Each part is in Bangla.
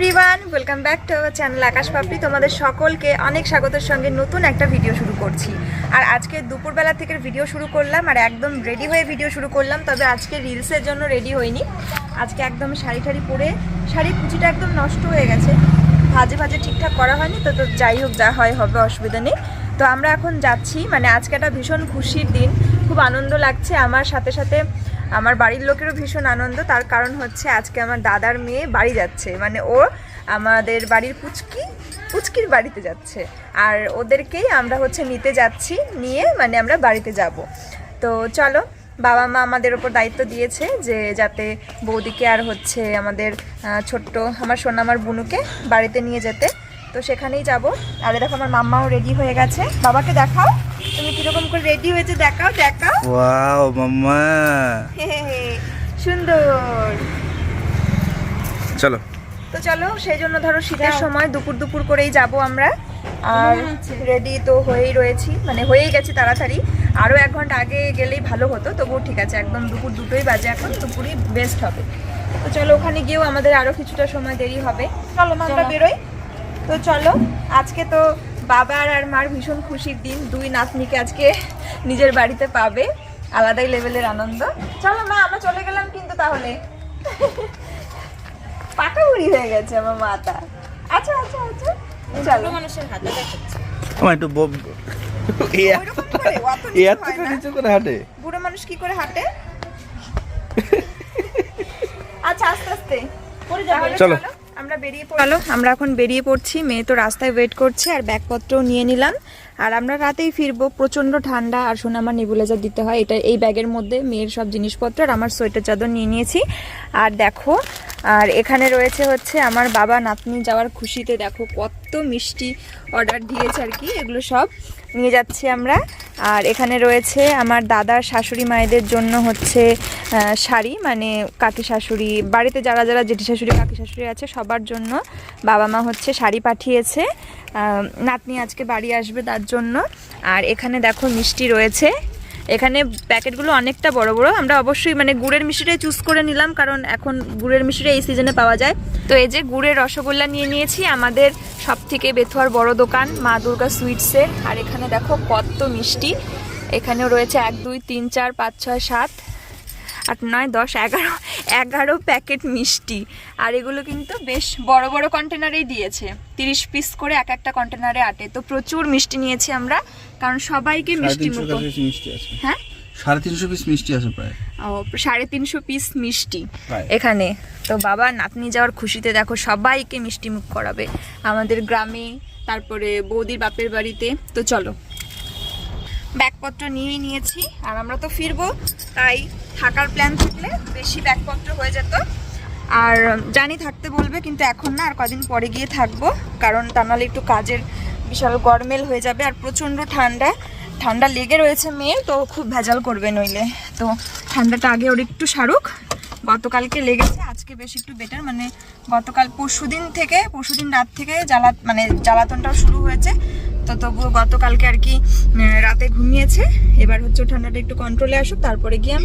Everyone, welcome back to our channel Akash Papri. তোমাদের সকলকে অনেক স্বাগতের সঙ্গে নতুন একটা ভিডিও শুরু করছি। আর আজকে দুপুরবেলা থেকে ভিডিও শুরু করলাম আর একদম রেডি হয়ে ভিডিও শুরু করলাম, তবে আজকে রিলসের জন্য রেডি হইনি। আজকে একদম শাড়ি ঠাড়ি পরে, শাড়ির কুচিটা একদম নষ্ট হয়ে গেছে। ভাজে ভাজে ঠিকঠাক করা হয়নি, তো তো যাই হোক, যা হয় হবে, অসুবিধা নেই। তো আমরা এখন যাচ্ছি মানে আজকে একটা ভীষণ খুশির দিন। খুব আনন্দ লাগছে। আমার সাথে সাথে আমার বাড়ির লোকেরও ভীষণ আনন্দ। তার কারণ হচ্ছে আজকে আমার দাদার মেয়ে বাড়ি যাচ্ছে। মানে ও আমাদের বাড়ির পুচকি, পুচকির বাড়িতে যাচ্ছে। আর ওদেরকেই আমরা হচ্ছে নিতে যাচ্ছি, নিয়ে মানে আমরা বাড়িতে যাব। তো চলো, বাবা মা আমাদের ওপর দায়িত্ব দিয়েছে যে যাতে বৌদিকে আর হচ্ছে আমাদের ছোট্ট আমার সোনা, আমার বুনুকে বাড়িতে নিয়ে যেতে। তো সেখানেই যাব। আর দেখো আমার মাম্মাও রেডি হয়ে গেছে। বাবাকে দেখাও। তুমি কীরকম করে রেডি হয়েছে দেখাও দেখাও। ওয়াও মাম্মা। সুন্দর। চলো। তো চলো সেই জন্য ধরো শীতের সময় দুপুর দুপুর করেই যাব আমরা। আর রেডি তো হয়েই রয়েছি। মানে হয়েই গেছি তাড়াতাড়ি। আরও এক ঘণ্টা আগে গেলেই ভালো হতো তবুও ঠিক আছে একদম দুপুর দুটোই বাজে এখন দুপুরই বেস্ট হবে। তো চলো ওখানে গিয়েও আমাদের আরও কিছুটা সময় দেরি হবে। চলো মা আমরা বেরোই। তো চলো আজকে তো বাবার আর মার ভীষণ খুশির দিন। দুই নাতনিকে আজকে নিজের বাড়িতে পাবে। আলাদাই লেভেলের আনন্দ। চলো মা আমরা চলে গেলাম কিন্তু তাহলে। পাকা বুড়ি হয়ে গেছে আমার মাতা আচ্ছা আচ্ছা আচ্ছা। চলো। মানুষের হাতে আমার একটু। নিচু করে হাঁটে? বুড়ো মানুষ কি করে হাঁটে? আচ্ছা আস্তে আস্তে। চলো। আমরা বেরিয়ে পড়ালো আমরা এখন বেরিয়ে পড়ছি। মেয়ে তো রাস্তায় ওয়েট করছে আর ব্যাগপত্রও নিয়ে নিলাম। আর আমরা রাতেই ফিরবো। প্রচণ্ড ঠান্ডা। আর শোনা, আমার নেবুলাইজার দিতে হয়। এটা এই ব্যাগের মধ্যে, মেয়ের সব জিনিসপত্র আর আমার সোয়েটার চাদর নিয়ে নিয়েছি। আর দেখো আর এখানে রয়েছে হচ্ছে আমার বাবা নাতনি যাওয়ার খুশিতে, দেখো কত মিষ্টি অর্ডার দিয়েছে আর কি, এগুলো সব নিয়ে যাচ্ছি আমরা। আর এখানে রয়েছে আমার দাদার শাশুড়ি মায়েদের জন্য হচ্ছে শাড়ি মানে কাকি শাশুড়ি, বাড়িতে যারা যারা জেঠি শাশুড়ি, কাকি শাশুড়ি আছে, সবার জন্য বাবা মা হচ্ছে শাড়ি পাঠিয়েছে। নাতনি আজকে বাড়ি আসবে তার জন্য। আর এখানে দেখো মিষ্টি রয়েছে। এখানে প্যাকেটগুলো অনেকটা বড় বড়। আমরা অবশ্যই মানে গুড়ের মিষ্টিটাই চুজ করে নিলাম, কারণ এখন গুড়ের মিষ্টিটা এই সিজনে পাওয়া যায়। তো এই যে গুড়ের রসগোল্লা নিয়ে নিয়েছি, আমাদের সব থেকে বেথুয়ার বড় দোকান, মা দুর্গা সুইটসের আর এখানে দেখো কত মিষ্টি। এখানেও রয়েছে এক, দুই, তিন, চার, পাঁচ, ছয়, সাত, আট, নয়, দশ, এগারো এগারো প্যাকেট মিষ্টি। আর এগুলো কিন্তু বেশ বড় বড় কন্টেনারেই দিয়েছে। তিরিশ পিস করে এক একটা কন্টেনারে আটে। তো প্রচুর মিষ্টি নিয়েছি আমরা। কারণ সবাইকে মিষ্টি মুখো মিষ্টি আছে। হ্যাঁ? সাড়ে তিনশো পিস মিষ্টি আছে প্রায়। ও, সাড়ে তিনশো পিস মিষ্টি এখানে। তো বাবা নাতনি যাওয়ার খুশিতে দেখো সবাইকে মিষ্টি মুখ করাবে। আমাদের গ্রামে তারপরে বৌদির বাপের বাড়িতে। তো চলো ব্যাগপত্র নিয়েই নিয়েছি। আর আমরা তো ফিরবো তাই থাকার প্ল্যান থাকলে বেশি ব্যাগপত্র হয়ে যেত। আর জানি থাকতে বলবে কিন্তু এখন না আর কদিন পরে গিয়ে থাকব। কারণ তা নাহলে একটু কাজের বিশাল গরমেল হয়ে যাবে আর প্রচণ্ড ঠান্ডা। ঠান্ডা লেগে রয়েছে মেয়ে তো খুব ভেজাল করবে নইলে। তো ঠান্ডাটা আগে ওর একটু সারুক। গতকালকে লেগেছে, আজকে বেশ একটু বেটার মানে গতকাল পরশুদিন থেকে, পরশুদিন রাত থেকে জ্বালা মানে জ্বালাতনটাও শুরু হয়েছে। তো তবুও গতকালকে আর কি রাতে ঘুমিয়েছে। এবার হচ্ছে ঠান্ডাটা একটু কন্ট্রোলে আসুক তারপরে গিয়ে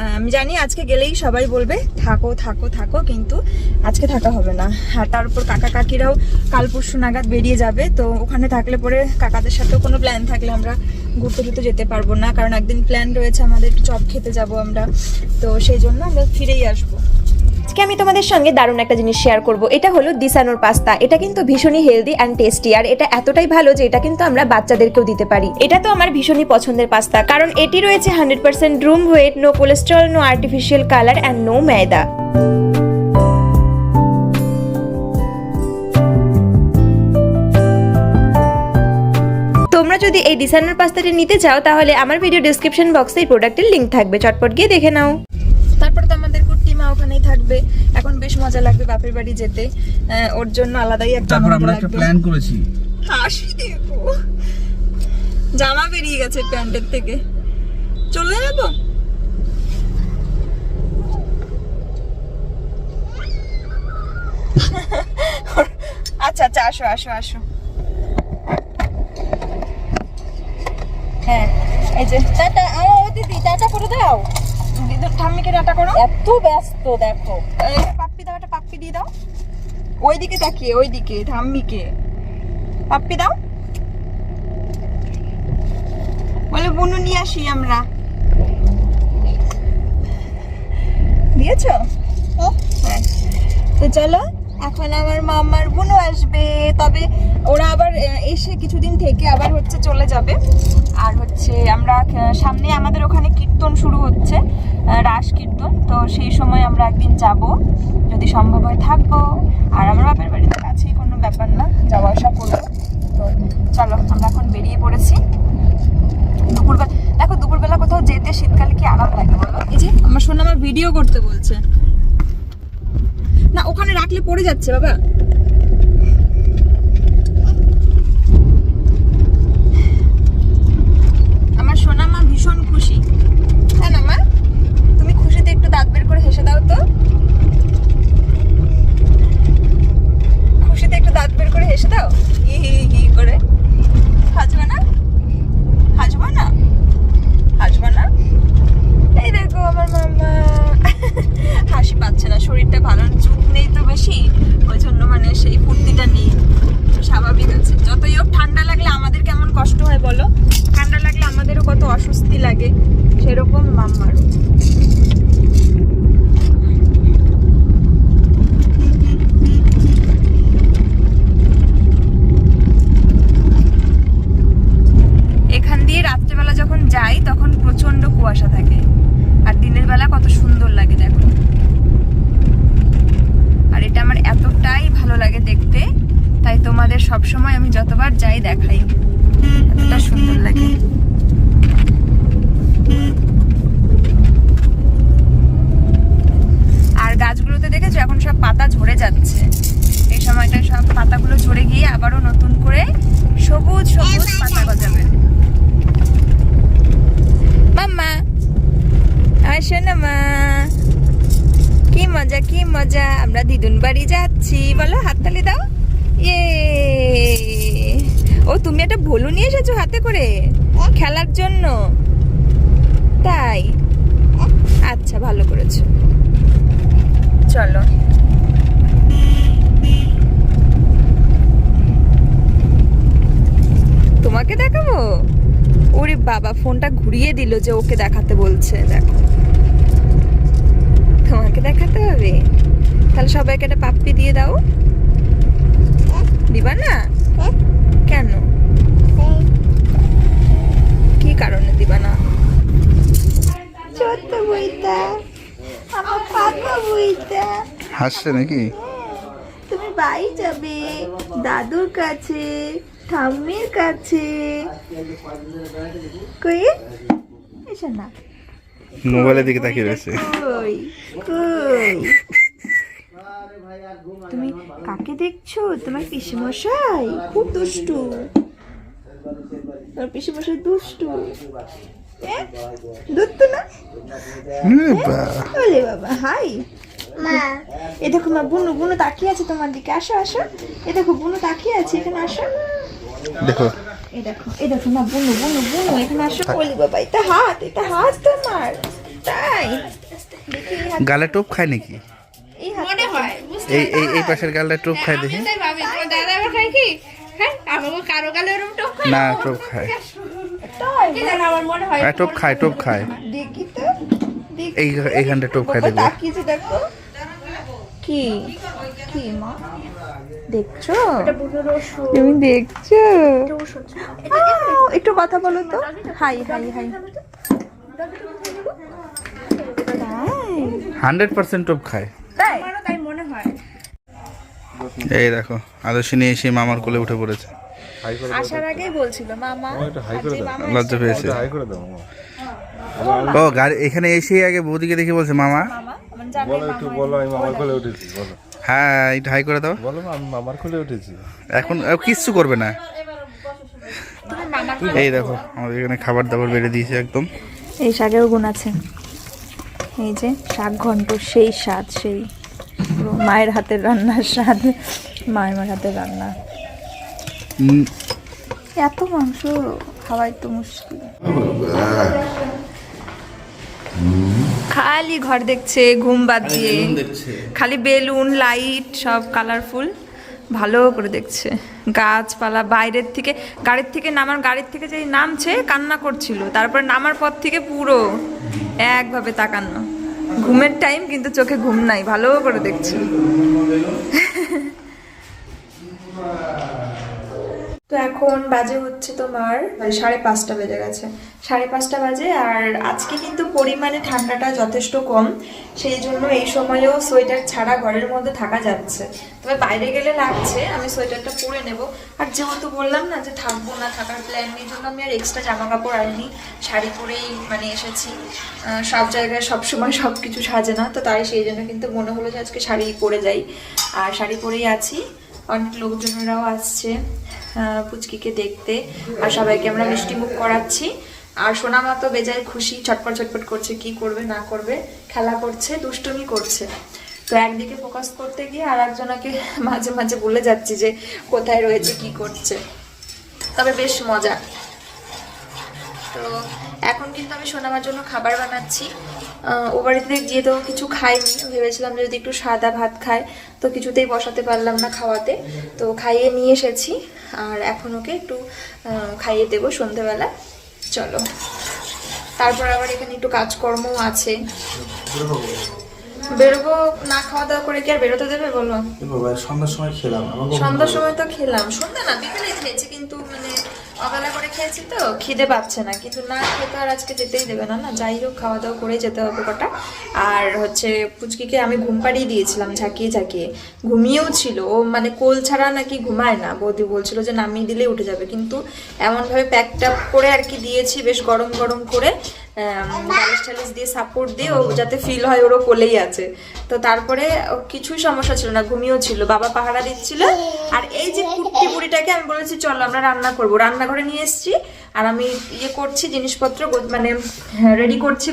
আহ, আমি জানি আজকে গেলেই সবাই বলবে থাকো থাকো থাকো কিন্তু আজকে থাকা হবে না। আর তার উপর কাকা কাকিরাও কাল পরশু নাগাদ বেরিয়ে যাবে তো ওখানে থাকলে পরে কাকাদের সাথেও কোনো প্ল্যান থাকলে আমরা ঘুরতে টুরতে যেতে পারব না। কারণ একদিন প্ল্যান রয়েছে আমাদের একটু চপ খেতে যাব আমরা তো সেই জন্য আমরা ফিরেই আসব। আজকে আমি তোমাদের সঙ্গে দারুণ একটা জিনিস শেয়ার করব। এটা হলো দিসানোর পাস্তা। এটা কিন্তু ভীষণই হেলদি অ্যান্ড টেস্টি আর এটা এতটাই ভালো যে এটা কিন্তু আমরা বাচ্চাদেরকেও দিতে পারি। এটা তো আমার ভীষণই পছন্দের পাস্তা, কারণ এটি রয়েছে hundred percent durum wheat no cholesterol no artificial colour and no maida তোমরা যদি এই ডিসাইনার পাস্তাটি নিতে চাও, তাহলে আমার ভিডিও ডিসক্রিপশন বক্সে এই প্রোডাক্টের লিংক থাকবে। চটপট গিয়ে দেখে নাও। তারপর তো ওখানেই থাকবে। এখন বেশ মজা লাগবে বাপের বাড়ি যেতে। ওর জন্য আলাদাই একটা তারপর আমরা একটা প্ল্যান করেছি। হাসি দেখো জামা বেরিয়ে গেছে প্যান্টের থেকে। চলে যাব? আচ্ছা আচ্ছা আসো আসো আসো। হ্যাঁ এই যে টাটা ও দিদি টাটা করে দাও। দিদুর ঠাম্মিকে ডাটা করো? এত ব্যস্ত দেখো। এই পাপ্পি দাও একটা পাপ্পি দিয়ে দাও। ওইদিকে তাকিয়ে ওইদিকে ধাম্মিকে পাপ্পি দাও। বলে বুনু নিয়ে আসি আমরা। দিয়েছ? হ্যাঁ। তো চলো এখন আমার মামার বোনও আসবে। তবে ওরা আবার এসে কিছুদিন থেকে আবার হচ্ছে চলে যাবে। আর হচ্ছে আমরা সামনে আমাদের ওখানে কীর্তন শুরু হচ্ছে রাস কীর্তন। তো সেই সময় আমরা একদিন যাব। যদি সম্ভব হয় থাকব। আর আমার বাপের বাড়িতে কাছেই কোনো ব্যাপার না। যাওয়া আসা করব। তো চলো, আমরা এখন বেরিয়ে পড়েছি। দুপুরবেলা, দেখো, দুপুরবেলা কোথাও যেতে শীতকালে কি আরাম লাগে বলো? এই যে আমার শোনা আমার ভিডিও করতে বলছে। না ওখানে রাখলে পড়ে যাচ্ছে বাবা। আমার সোনা মা ভীষণ খুশি তাই না মা তুমি খুশিতে একটু দাঁত বের করে হেসে দাও তো খুশিতে একটু দাঁত বের করে হেসে দাও হি হি হি করে হাসবে না হাসবে না হাসবে না এই দেখো আমার মামা হাসি পাচ্ছে না শরীরটা ভালো না, চুপ নেই তো বেশি ওই জন্য মানে সেই ফুর্তিটা নেই তো স্বাভাবিক আছে যতই হোক ঠান্ডা লাগলে আমাদের কেমন কষ্ট হয় বলো ঠান্ডা লাগলে আমাদেরও কত অস্বস্তি লাগে সেরকম মাম্মারও এখান দিয়ে রাত্রেবেলা যখন যাই তখন প্রচণ্ড কুয়াশা থাকে আর দিনের বেলা কত সুন্দর লাগে দেখো আর এটা আমার এতটাই ভালো লাগে দেখতে তাই তোমাদের সব সময় আমি যতবার যাই দেখাই এতটা সুন্দর লাগে আর গাছগুলোতে দেখেছ এখন সব পাতা ঝরে যাচ্ছে এই সময়টা সব পাতাগুলো ঝরে গিয়ে আবারও নতুন করে সবুজ সবুজ পাতা গজাবে মাম্মা আসো না মা কি মজা কি মজা? আমরা দিদুন বাড়ি যাচ্ছি। বলো হাততালি দাও। ইয়ে। ও, তুমি একটা ভলু নিয়ে এসেছ হাতে করে খেলার জন্য। তাই? আচ্ছা ভালো করেছ। চলো। তোমাকে দেখাবো? ওরে বাবা, ফোনটা ঘুরিয়ে দিল যে ওকে দেখাতে বলছে, দেখো। তোমাকে দেখাতে হবে। তাহলে সবাইকে একটা পাপ্পি দিয়ে দাও। দিবা না? কেন? কি কারণে দিবা না? ছোট্ট বইটা। আমার পাপা বইটা। হাসছে নাকি? তুমি বাড়ি যাবে। দাদুর কাছে ঠাম্মির কাছে। কই? এসে না। মোবাইলের দিকে তাকিয়ে রয়েছে। কই? কই? তুমি কাকে দেখছ? তোমার পিসিমশাই? খুব দুষ্টু। তোমার পিসিমশাই দুষ্টু। না? বাবা হাই। মা। এ দেখো মা বুনু বুনু তাকিয়ে আছে তোমার দিকে। আসো আসো। এ দেখো বুনু তাকিয়ে আছে এখানে আসো। দেখো এই দেখো এই দেখো মা বুনু বুনু বুনু এখানে আসো ওলে বাবা এটা হাত এটা হাত তোমার তাই? গালে টোপ খায় নাকি? এই এই এই এই পাশের গালটা টোপ খায় দেখি। তোমার দাদা আবার খায় কি? হ্যাঁ কারও গালে টোপ খায়? না টোপ খায়। হয় হ্যাঁ টোপ খায় টোপ খায়। দেখি তো দেখি। এই এইখানটা টোপ খায় দেখো। কি? কি মা? দেখছ? তুমি দেখছ? একটু কথা বলো তো। Hi hi hi. Hundred percent টোপ খায়। এই দেখো আদর্শিনী এসে মামার কোলে উঠে পড়েছে। আসার আগেই বলছিল মামা লজ্জা পেয়েছে। হাই করে দাও ও গাড়ি এখানে এসেই আগে বৌদিকে দেখে বলছে মামা? মামা মানে জানে বলো একটু বলো আমি মামার কোলে উঠেছি বলো। হ্যাঁ একটু হাই করে দাও। বলো আমি মামার কোলে উঠেছি। এখন আর কিচ্ছু করবে না। এই দেখো আমাদের এখানে খাবার দাবার বেড়ে দিয়েছে একদম। এই শাকেও গুণ আছে। এই যে শাক ঘন্ট সেই স্বাদ সেই মায়ের হাতের রান্নার স্বাদ মায়ের হাতের রান্না। এত মাংস খাওয়াই তো মুশকিল। খালি ঘর দেখছে ঘুম বাদ দিয়ে খালি বেলুন লাইট সব কালারফুল ভালো করে দেখছে। গাছপালা বাইরের থেকে গাড়ির থেকে নামার গাড়ির থেকে যেই নামছে কান্না করছিল। তারপরে নামার পর থেকে পুরো একভাবে তাকানো। ঘুমের টাইম কিন্তু চোখে ঘুম নাই ভালো করে দেখছে। তো এখন বাজে হচ্ছে তোমার মানে সাড়ে পাঁচটা বেজে গেছে। সাড়ে পাঁচটা বাজে আর আজকে কিন্তু পরিমাণে ঠান্ডাটা যথেষ্ট কম, সেই জন্য এই সময়েও সোয়েটার ছাড়া ঘরের মধ্যে থাকা যাচ্ছে। তবে বাইরে গেলে লাগছে, আমি সোয়েটারটা পরে নেব। আর যেহেতু বললাম না যে থাকব না থাকার প্ল্যান নেই জন্য আমি আর এক্সট্রা জামা কাপড় আনিনি, শাড়ি পরেই মানে এসেছি। সব জায়গায় সব সময় সব কিছু সাজে না, তো তাই সেই জন্য কিন্তু মনে হলো যে আজকে শাড়ি পরে যাই। আর শাড়ি পরেই আছি। অনেক লোকজনেরাও আসছে পুচকিকে দেখতে। আর সবাইকে আমরা মিষ্টি মুখ করাচ্ছি। আর সোনামা তো বেজায় খুশি, ছটপট ছটপট করছে, কি করবে, না করবে, খেলা করছে, দুষ্টুমি করছে। তো একদিকে ফোকাস করতে গিয়ে আর একজনকে মাঝে মাঝে বলে যাচ্ছি যে, কোথায় রয়েছে, কি করছে। তবে বেশ মজা। তো এখন কিন্তু আমি সোনামার জন্য খাবার বানাচ্ছি। ও বাড়িতে গিয়ে তো কিছু খাইনি। ভেবেছিলাম যদি একটু সাদা ভাত খায় তো কিছুতেই বসাতে পারলাম না খাওয়াতে। তো খাইয়ে নিয়ে এসেছি। আর এখন ওকে একটু খাইয়ে দেবো সন্ধেবেলা। চলো। তারপর আবার এখানে একটু কাজকর্মও আছে। বেরোবো না খাওয়া দাওয়া করে কি আর বেরোতে দেবে বলো? সন্ধ্যার সময় খেলাম। সন্ধ্যার সময় তো খেলাম। সন্ধ্যা না বিকেলে খেয়েছি। কিন্তু মানে অবেলা করে খেয়েছি তো, খিদে পাচ্ছে না। কিন্তু না খেতে আর আজকে যেতেই দেবে না না, যাই হোক খাওয়া দাওয়া করেই যেতে হবে কটা। আর হচ্ছে পুচকিকে আমি ঘুম পাড়িয়ে দিয়েছিলাম ঝাঁকিয়ে ঝাঁকিয়ে। ঘুমিয়েও ছিল, ও মানে কোল ছাড়া নাকি ঘুমায় না, বৌদি বলছিল যে নামিয়ে দিলে উঠে যাবে। কিন্তু এমনভাবে প্যাকটা করে আর কি দিয়েছি, বেশ গরম গরম করে। বালিশ টালিশ দিয়ে সাপোর্ট দিয়ে ও যাতে ফিল হয় ওরও কোলেই আছে। তো তারপরে কিছুই সমস্যা ছিল না, ঘুমিয়েও ছিল। বাবা পাহারা দিচ্ছিল। আর এই যে কুট্টি বুড়িটাকে আমি বলেছি, চলো আমরা রান্না করব। রান্নাঘরে নিয়ে এসেছি আর আমি ইয়ে করছি জিনিসপত্র মানে রেডি করছি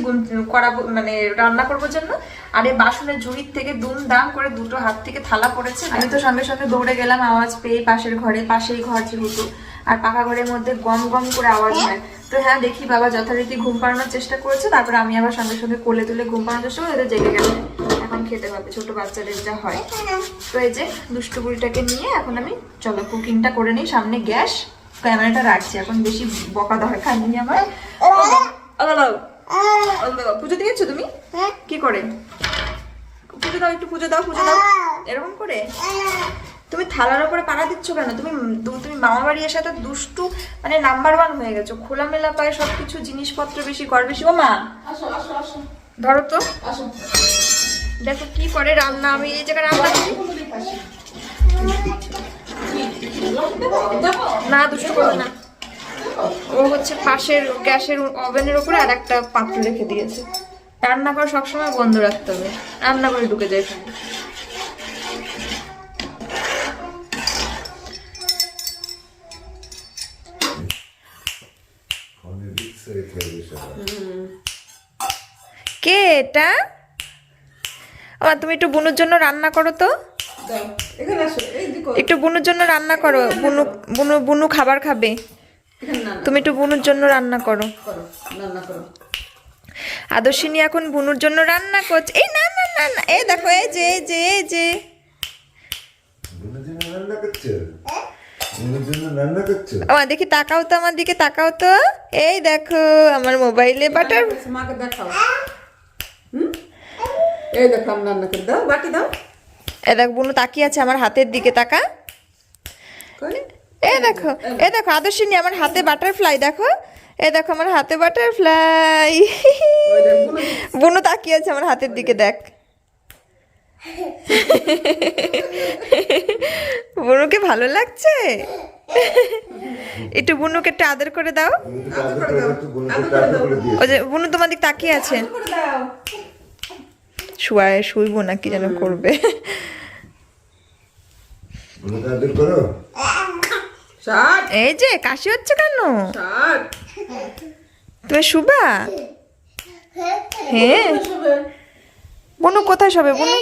করাবো মানে রান্না করব জন্য। আর এই বাসনের ঝুড়ির থেকে দুম দাম করে দুটো হাত থেকে থালা পড়েছে। আমি তো সঙ্গে সঙ্গে দৌড়ে গেলাম, আওয়াজ পেয়ে পাশের ঘরে, পাশেই ঘর যেহেতু। আর পাকা ঘরের মধ্যে গম গম করে আওয়াজ হয়। তো হ্যাঁ দেখি বাবা যথারীতি ঘুম পাড়ানোর চেষ্টা করেছে তারপরে আমি আবার সঙ্গে সঙ্গে কোলে তুলে ঘুম পাড়ানোর চেষ্টা এদের জেগে গেছে। এখন খেতে পাবে ছোট বাচ্চাদের যা হয়। তো এই যে দুষ্টু বুড়িটাকে নিয়ে এখন আমি চলো কুকিংটা করে নিই সামনে গ্যাস ক্যামেরাটা রাখছি এখন বেশি বকা আমার। ও বাবা, ও বাবা, পুজো দিয়েছ তুমি? কি করে? পুজো দাও একটু পুজো দাও পুজো দাও। এরকম করে? তুমি থালার ওপরে পাড়া দিচ্ছ কেন? তুমি তুমি মামা বাড়ি এসে তো দুষ্টু মানে নাম্বার ওয়ান হয়ে গেছো। খোলামেলা পায় সবকিছু জিনিসপত্র বেশি কর বেশি। ও মা! ধরো তো। দেখো কি করে রান্না আমি এই জায়গায় রান্না করি। না দুষ্টু করবে না। ও হচ্ছে পাশের গ্যাসের ওভেনের উপরে আর একটা পাত্র রেখে দিয়েছে। রান্নাঘর সবসময় বন্ধ রাখতে হবে। রান্নাঘরে ঢুকে যায়। কে এটা? ও তুমি একটু বুনুর জন্য রান্না করো তো। একটু বুনুর জন্য রান্না করো বুনু বুনু বুনু খাবার খাবে। তুমি একটু বুনুর জন্য রান্না করো। আদর্শিনী এখন বুনুর জন্য রান্না করছে। এই না না না না এই দেখো এই যে যে যে। বোনের জন্য রান্না করছ? বোনের জন্য রান্না করছ? আমার দেখি তাকাও তো আমার দিকে তাকাও তো। এই দেখো আমার মোবাইলে বাটার মাকে দেখাও। হুম এই দেখো আমি রান্না করে দাও। বাটি দাও। এ দেখ বুনু তাকিয়ে আছে আমার হাতের দিকে তাকা। এ দেখো এ দেখো। আদর্শিনী আমার হাতে বাটারফ্লাই দেখো। এ দেখো আমার হাতে বাটারফ্লাই বুনু। তাকিয়ে আছে আমার হাতের দিকে দেখ। বুনুকে ভালো লাগছে? একটু বুনুকে একটু আদর করে দাও। ও যে বুনু তোমার দিক তাকিয়ে আছে। করে দাও। শুয়ায় শুইবো না কি যেন করবে। এই যে কাশি হচ্ছে কেন? তুমি শুবা? হ্যাঁ। বনু কোথায় শোবে? বনু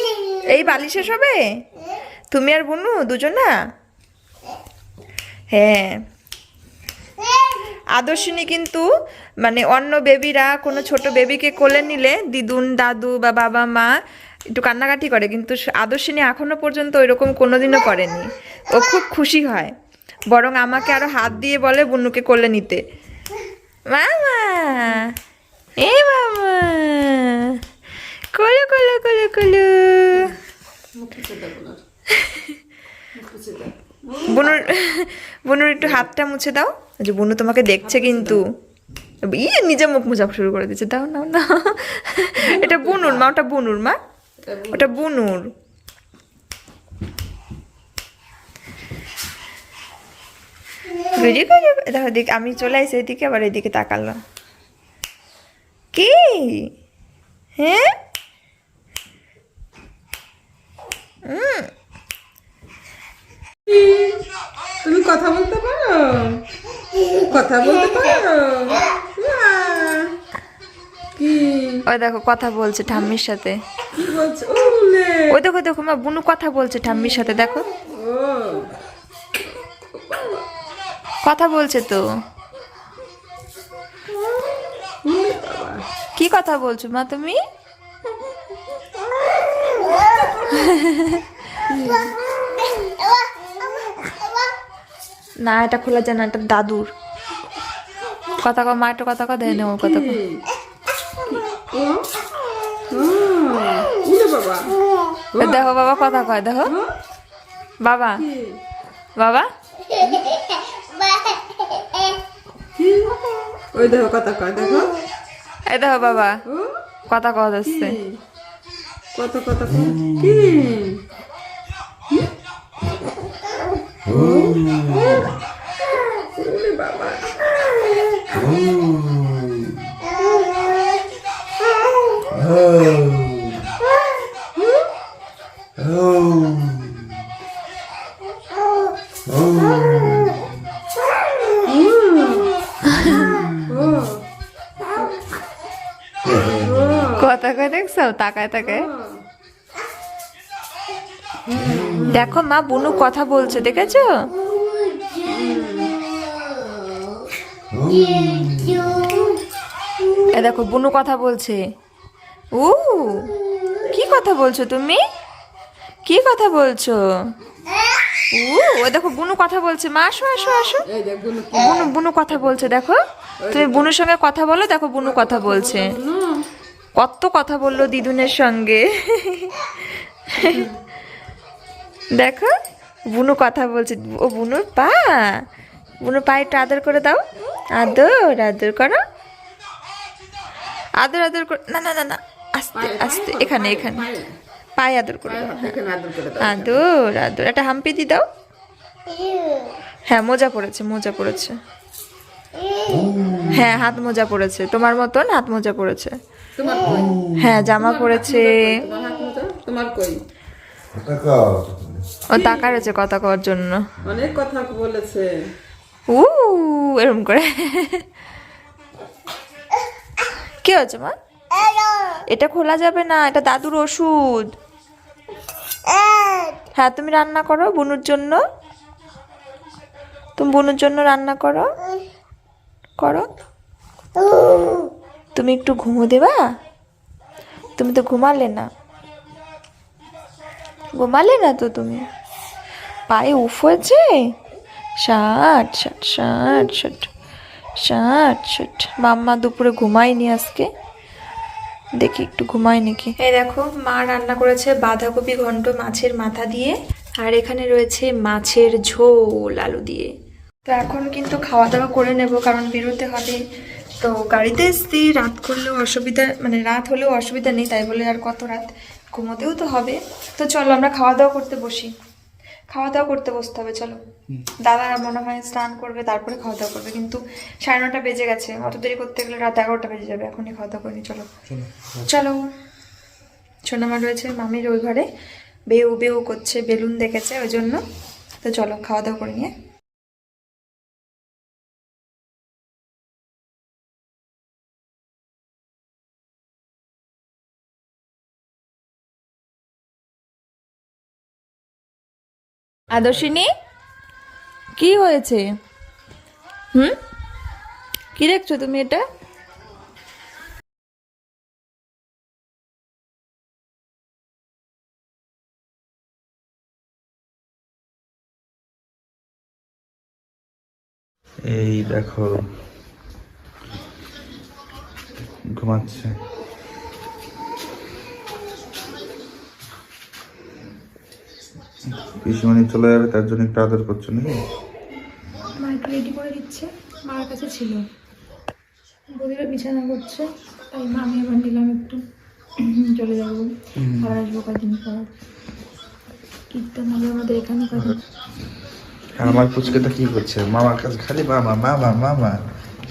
এই বালিশে শোবে? তুমি আর বুনু দুজনা? হ্যাঁ। আদর্শিনী কিন্তু মানে অন্য বেবিরা, কোনো ছোট বেবিকে কোলে নিলে দিদুন, দাদু বা বাবা, মা একটু কান্নাকাটি করে, কিন্তু আদর্শিনী এখনও পর্যন্ত ওইরকম কোনোদিনও করেনি। ও খুব খুশি হয়, বরং আমাকে আরও হাত দিয়ে বলে বুনুকে কোলে নিতে। মামা! এ মামা! কলো কলো কলো কলো। বুনুর বুনুর একটু হাতটা মুছে দাও। যে বুনু তোমাকে দেখছে কিন্তু। ইয়ে নিজে মুখ মুছা শুরু করে দিচ্ছে। দাও না এটা বুনুর মা, ওটা বুনুর মা। ওটা বুনুর। আমি চলে আসি এদিকে, আবার এদিকে তাকালো কি? হ্যাঁ? তুমি কথা বলতে পারো? কথা বলতে পারো? কি? ওই দেখো কথা বলছে ঠাম্মির সাথে। কি বলছো? ওই দেখো দেখো মা বুনু কথা বলছে ঠাম্মির সাথে দেখো। কথা বলছে তো। কি কথা বলছো মা তুমি? না এটা খোলা যায় না এটা দাদুর। কথা কো মা একটু কথা কো দেখে নেব কথা কো? দেখো বাবা কথা কয় দেখো। বাবা বাবা। ওই দেখো কথা কয় দেখো। এই দেখো বাবা ও কথা কওয়া যাচ্ছে কত কত কয় কি ওলে বাবা কথা কয় দেখছ তাকায় তাকায় দেখো মা, বুনু কথা বলছে, দেখেছ? এ দেখো, বুনু কথা বলছে। ও কি কথা বলছো তুমি? কি কথা বলছো? ও দেখো, বুনু কথা বলছে। মা, আসো আসো আসো। বুনু বুনু কথা বলছে, দেখো। তুমি বুনুর সঙ্গে কথা বলো, দেখো, বুনু কথা বলছে। কত কথা বলল দিদুনের সঙ্গে। দেখো বুনু কথা বলছে। ও বুনুর পা। বুনুর পা একটু আদর করে দাও। আদর আদর করো। আদর আদর করে না না না না আস্তে আস্তে এখানে এখানে। পায়ে। আদর করে দাও আদর করে দাও। আদর আদর। একটা হাম্পি দি দাও। হ্যাঁ মোজা পড়েছে মোজা পড়েছে। হ্যাঁ হাত মোজা পড়েছে। তোমার মতন হাত মোজা পড়েছে। হ্যাঁ জামা পড়েছে। তোমার কই? ও তাকা রয়েছে কথা কওয়ার জন্য। অনেক কথা বলেছে। উ এরম করে। কি হয়েছে মা? এটা খোলা যাবে না এটা দাদুর ওষুধ। হ্যাঁ তুমি রান্না করো বুনুর জন্য। তুমি বুনুর জন্য রান্না করো। করো। তুমি একটু ঘুমো দেবা? তুমি তো ঘুমালে না। ঘুমালে না তো তুমি? পায়ে উফ হয়েছে? ষাট ষাট ষাট ষাট ষাট ষাট। মাম্মা দুপুরে ঘুমায়নি আজকে। দেখি একটু ঘুমায় নাকি। এই দেখো, মা রান্না করেছে বাঁধাকপি ঘন্ট মাছের মাথা দিয়ে, আর এখানে রয়েছে মাছের ঝোল আলু দিয়ে। তো এখন কিন্তু খাওয়া দাওয়া করে নেব, কারণ বেরোতে হবে। তো গাড়িতে এসছি, রাত করলেও অসুবিধা মানে রাত হলেও অসুবিধা নেই, তাই বলে আর কত রাত? ঘুমোতেও তো হবে। তো চলো আমরা খাওয়া দাওয়া করতে বসি। খাওয়া দাওয়া করতে বসতে হবে চলো। দাদা মনে হয় স্নান করবে তারপরে খাওয়া দাওয়া করবে কিন্তু সাড়ে নটা বেজে গেছে। অত দেরি করতে গেলে রাত এগারোটা বেজে যাবে এখনই খাওয়া দাওয়া করিনি চলো। চলো। সোনামা রয়েছে মামির ওই ঘরে। বেউ বেউ করছে বেলুন দেখেছে ওই জন্য। তো চলো খাওয়া দাওয়া করে নিয়ে আদর্শিনী? কি হয়েছে? হুম? কি দেখছ তুমি এটা? এই দেখো ঘুমাচ্ছে। পিসিমণি চলে যাবে তার জন্য একটু আদর করছ নাকি? মা একটু রেডি করে দিচ্ছে। মার কাছে ছিল। বদিরা বিছানা করছে তাই মা আমি নিলাম একটু। চলে যাব। আবার আসব কদিন পর। কীর্তন হবে আমাদের এখানে কদিন? আমার পুচকেটা কি করছে? মামার কাছে খালি মামা মামা মামা।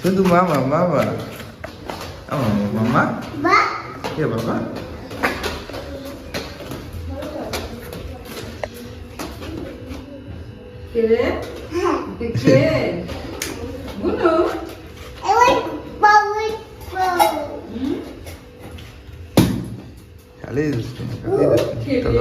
শুধু মামা মামা। আমার মামা। কে বাবা? কে রে কে গুনু খালি দুষ্টুমি, খালি দুষ্টুমি। চলো